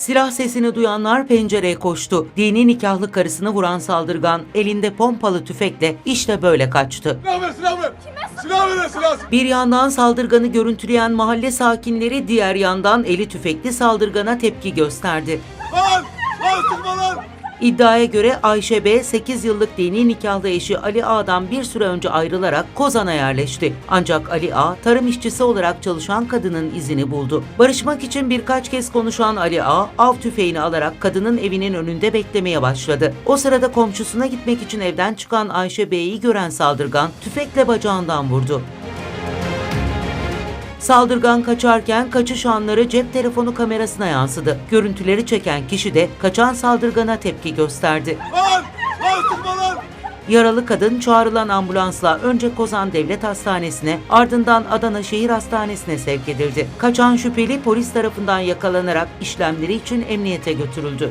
Silah sesini duyanlar pencereye koştu. Dini nikahlı karısını vuran saldırgan elinde pompalı tüfekle işte böyle kaçtı. Silah ver silah ver. Silah ver silah. Bir yandan saldırganı görüntüleyen mahalle sakinleri diğer yandan eli tüfekli saldırgana tepki gösterdi. Lan! Lan sıkma lan! İddiaya göre Ayşe B. 8 yıllık dini nikahlı eşi Ali A'dan bir süre önce ayrılarak Kozan'a yerleşti. Ancak Ali A. tarım işçisi olarak çalışan kadının izini buldu. Barışmak için birkaç kez konuşan Ali A. av tüfeğini alarak kadının evinin önünde beklemeye başladı. O sırada komşusuna gitmek için evden çıkan Ayşe B'yi gören saldırgan tüfekle bacağından vurdu. Saldırgan kaçarken kaçış anları cep telefonu kamerasına yansıdı. Görüntüleri çeken kişi de kaçan saldırgana tepki gösterdi. Lan! Lan! Yaralı kadın çağrılan ambulansla önce Kozan Devlet Hastanesi'ne ardından Adana Şehir Hastanesi'ne sevk edildi. Kaçan şüpheli polis tarafından yakalanarak işlemleri için emniyete götürüldü.